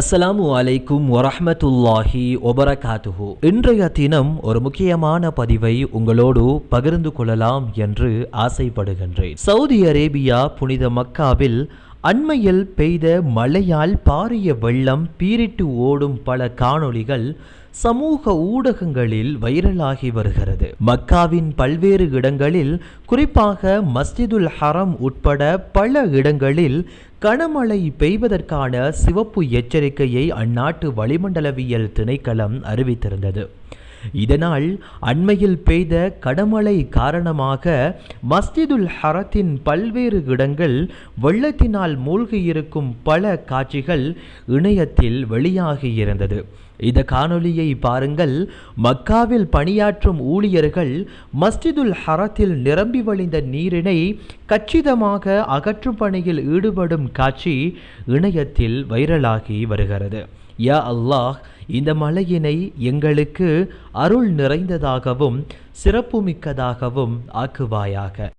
அஸ்ஸலாமு அலைக்கும் வரஹ்மத்துல்லாஹி ஒபரகாத்துஹு இன்றைய தினம் ஒரு முக்கியமான பதிவை உங்களோடு பகிர்ந்து கொள்ளலாம் என்று ஆசைப்படுகின்றேன். சவுதி அரேபியா புனித மக்காவில் அண்மையில் பெய்த மழையால் பாரிய வெள்ளம் பீரிட்டு ஓடும் பல காணொளிகள் சமூக ஊடகங்களில் வைரலாகி வருகிறது. மக்காவின் பல்வேறு இடங்களில் குறிப்பாக மஸ்ஜிதுல் ஹரம் உட்பட பல இடங்களில் கனமழை பெய்வதற்கான சிவப்பு எச்சரிக்கையை அந்நாட்டு வளிமண்டலவியல் திணைக்களம் அறிவித்திருந்தது. இதனால் அண்மையில் பெய்த கடமழை காரணமாக மஸ்ஜிதுல் ஹரத்தின் பல்வேறு இடங்கள் வெள்ளத்தினால் மூழ்கியிருக்கும் பல காட்சிகள் இணையத்தில் வெளியாகியிருந்தது இந்த காணொளியை பாருங்கள். மக்காவில் பணியாற்றும் ஊழியர்கள் மஸ்ஜிதுல் ஹரத்தில் நிரம்பி வழிந்த நீரினை கச்சிதமாக அகற்றும் பணியில் ஈடுபடும் காட்சி இணையத்தில் வைரலாகி வருகிறது. யா அல்லாஹ் இந்த மலையினை எங்களுக்கு அருள் நிறைந்ததாகவும் சிறப்புமிக்கதாகவும் ஆக்குவாயாக.